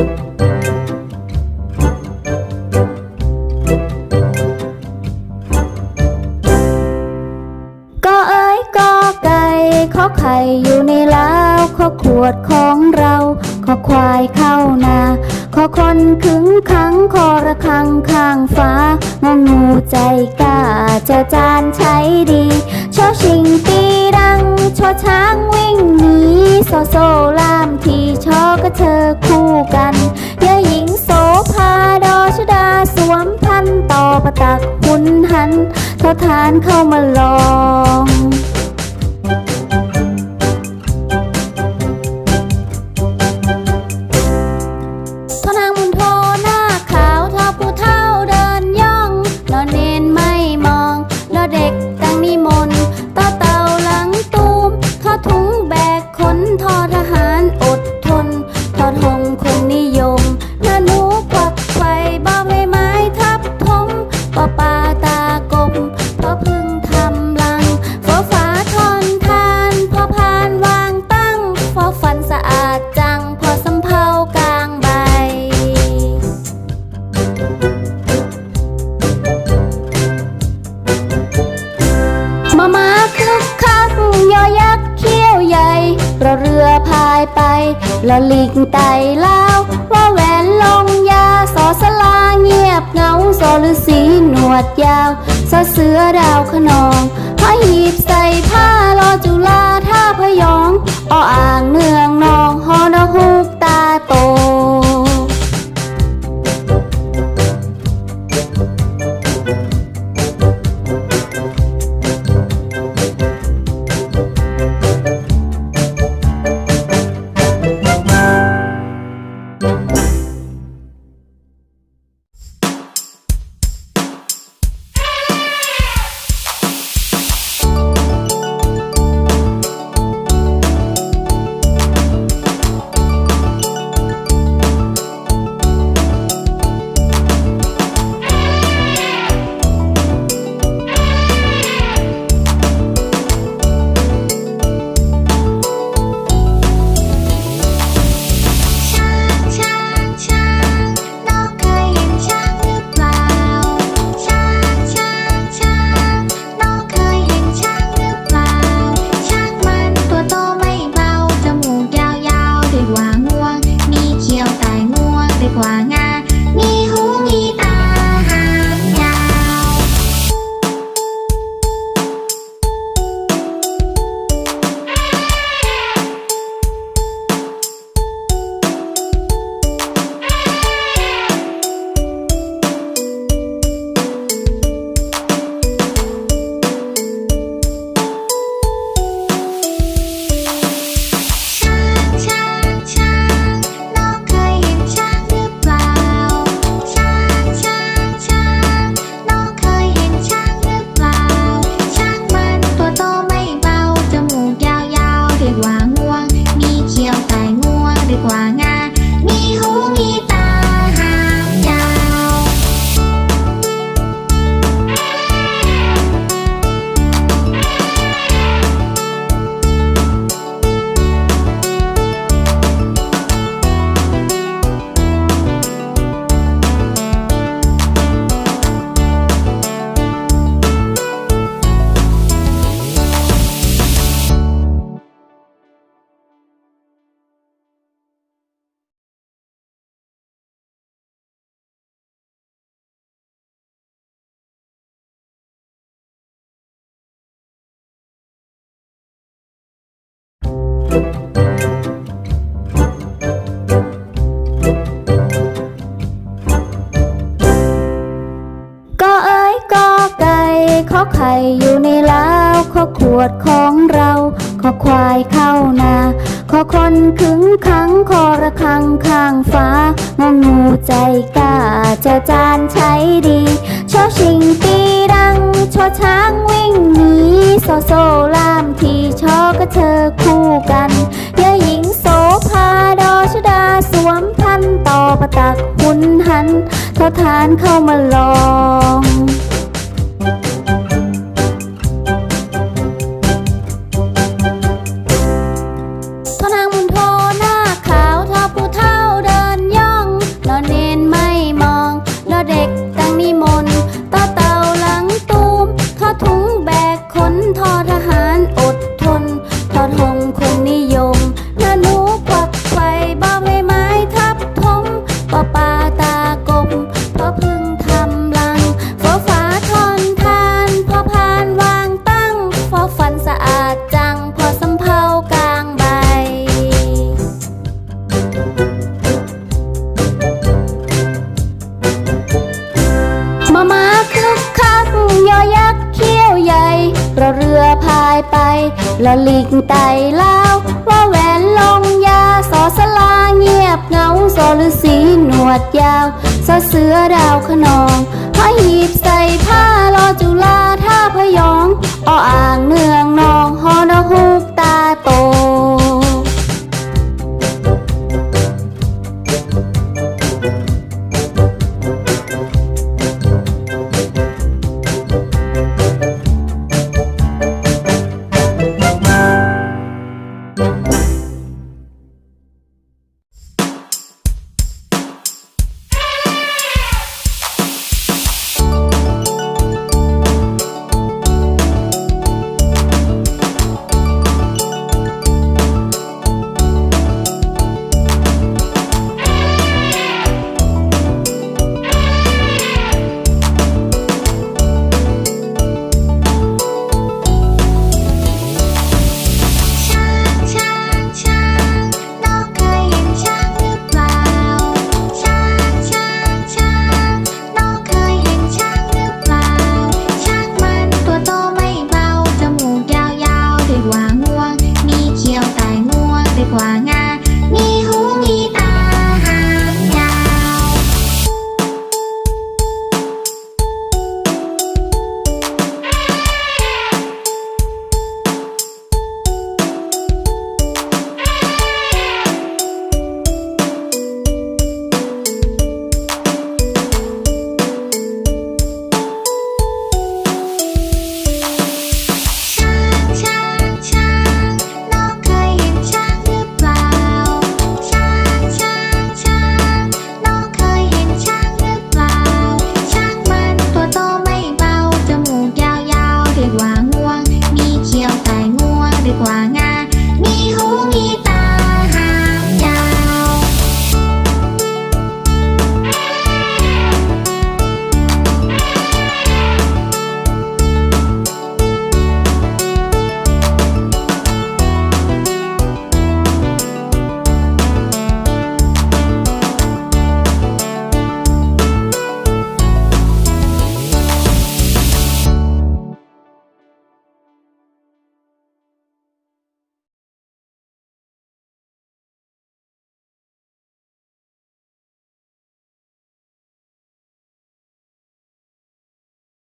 ก็เอ้ยก็ไก่ขอไข่อยู่ในเล้าวขอขวดของเราขอควายเข้านาขอคนขึงขังคอระคังข้างฟ้างองูใจกล้าเจ้าจานใช้ดีชอชิงตีดังชอช้างวิ่งหนีโซโซลามทีชอกระเธอคู่ หันเท่าทานเข้ามาลอง กไต่ลาวว่าแหวนลงยาสอสลาเงียบเงาสอฤาษีหนวดยาวสอเสือดาวขนองพระหีบใส่ผ้ารอจุฬาท่าพยองออ่างเนืองนองฮอนหูก วดของเราขอควายเข้านาขอคนขึงขังคอระคังข้างฟ้างองูใจกล้าเจ้าจานใช้ดีชอชิงตีดังชอช้างวิ่งหนีโซโซลามทีชอกระเธอคู่กันยาหญิงโสภาดอชดาสวมพันต่อประตักหุนหันเท่าทานเข้ามาลอง ลอลิงไตลาวว่าแหวนลงยาสอสลาเงียบเงาสอฤาษีหนวดยาวสอเสือดาวขนองพระหีบใส่ผ้ารอจุฬาท่าพยองออ่างเมืองนอง